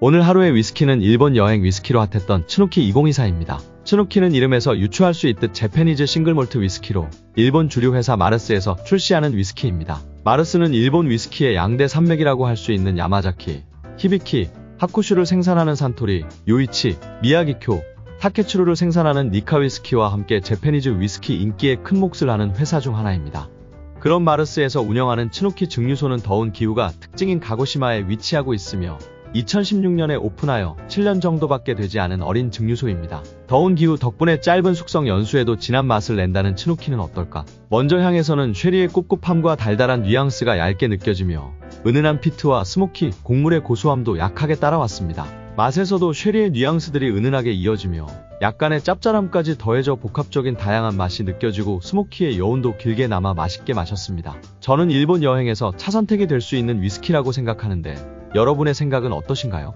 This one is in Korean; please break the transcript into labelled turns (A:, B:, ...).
A: 오늘 하루의 위스키는 일본 여행 위스키로 핫했던 츠누키 2024입니다. 츠누키는 이름에서 유추할 수 있듯 재패니즈 싱글몰트 위스키로 일본 주류 회사 마르스에서 출시하는 위스키입니다. 마르스는 일본 위스키의 양대 산맥이라고 할 수 있는 야마자키, 히비키, 하쿠슈를 생산하는 산토리, 요이치, 미야기쿄, 타케츠루를 생산하는 니카 위스키와 함께 재패니즈 위스키 인기에 큰 몫을 하는 회사 중 하나입니다. 그런 마르스에서 운영하는 츠누키 증류소는 더운 기후가 특징인 가고시마에 위치하고 있으며 2016년에 오픈하여 7년 정도밖에 되지 않은 어린 증류소입니다. 더운 기후 덕분에 짧은 숙성 연수에도 진한 맛을 낸다는 츠누키는 어떨까? 먼저 향에서는 쉐리의 꿉꿉함과 달달한 뉘앙스가 얇게 느껴지며 은은한 피트와 스모키, 곡물의 고소함도 약하게 따라왔습니다. 맛에서도 쉐리의 뉘앙스들이 은은하게 이어지며 약간의 짭짤함까지 더해져 복합적인 다양한 맛이 느껴지고 스모키의 여운도 길게 남아 맛있게 마셨습니다. 저는 일본 여행에서 차 선택이 될 수 있는 위스키라고 생각하는데 여러분의 생각은 어떠신가요?